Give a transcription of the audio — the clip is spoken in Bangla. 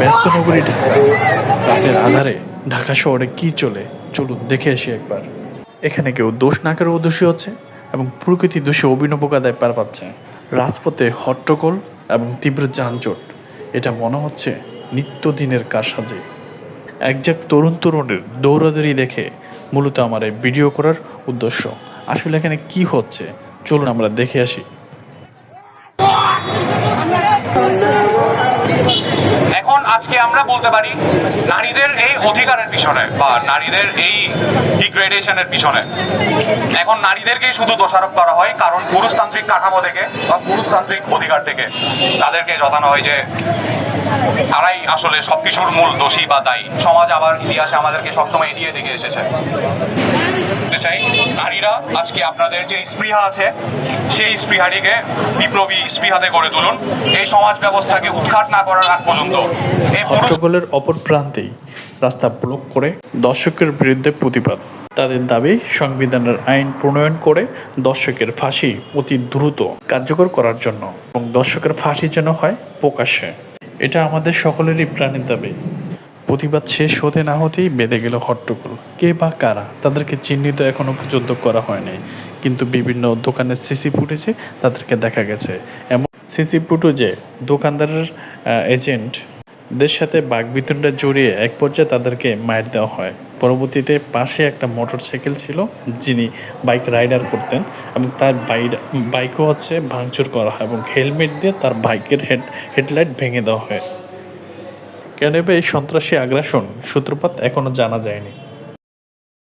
ব্যস্ত নগরী ঢাকা রাতের আধারে ঢাকা শহরে কি চলে, চলুন দেখে আসি একবার। এখানে কেউ দোষ না করেও দোষী হচ্ছে এবং প্রকৃতি দোষে অভিনব কাদায় পার পাচ্ছে। রাজপথে হট্টগোল এবং তীব্র যানজট, এটা মনে হচ্ছে নিত্যদিনের কারসাজে। একজাক তরুণ তরুণের দৌড়াদৌড়ি দেখে মূলত আমার এই ভিডিও করার উদ্দেশ্য। আসলে এখানে কি হচ্ছে, চলুন আমরা দেখে আসি। এখন আজকে আমরা বলতে পারি নারীদের এই অধিকারের পিছনে বা নারীদের এই ডিগ্রেডেশনের পিছনে। এখন নারীদেরকেই শুধু দোষারোপ করা হয় কারণ পুরুষতান্ত্রিক কাঠামো থেকে বা পুরুষতান্ত্রিক অধিকার থেকে তাদেরকে জতানো হয় যে তারাই আসলে সবকিছুর মূল দোষী বা দায়ী। সমাজ আবার ইতিহাসে আমাদেরকে সবসময় এড়িয়ে দিকে এসেছে। চাই? নারীরা আজকে আপনাদের যে স্পৃহা আছে, সেই স্পৃহাটিকে বিপ্লবী স্পৃহাতে গড়ে তুলুন। এই সমাজ ব্যবস্থাকে উৎখাত না করার আগ পর্যন্ত হট্টগোলের অপর প্রান্তেই রাস্তা ব্লক করে দর্শকের বিরুদ্ধে প্রতিবাদ। তাদের দাবি, সংবিধানের আইন প্রণয়ন করে দর্শকের ফাঁসি অতি দ্রুত কার্যকর করার জন্য। এবং দর্শকের ফাঁসি যেন হয় প্রকাশ্যে। এটা আমাদের সকলেরই প্রাণের দাবি। প্রতিবাদ শেষ হতে না হতেই বেঁধে গেল হট্টগোল। কে বা কারা, তাদেরকে চিহ্নিত এখনও পর্যন্ত করা হয়নি কিন্তু বিভিন্ন দোকানের সিসি ফুটেজে তাদেরকে দেখা গেছে। এমন সিসি ফুটেজে দোকানদারের এজেন্ট দের সাথে বাগবিতণ্ডা জড়িয়ে এক পর্যায়ে তাদেরকে মার দেওয়া হয়। পরবর্তীতে পাশে একটা মোটর সাইকেল ছিল, যিনি বাইক রাইডার করতেন এবং তার বাইর বাইকও হচ্ছে ভাঙচুর করা হয় এবং হেলমেট দিয়ে তার বাইকের হেড, হেডলাইট ভেঙে দেওয়া হয়। কেন এই সন্ত্রাসী আগ্রাসন? সূত্রপাত এখনও জানা যায়নি।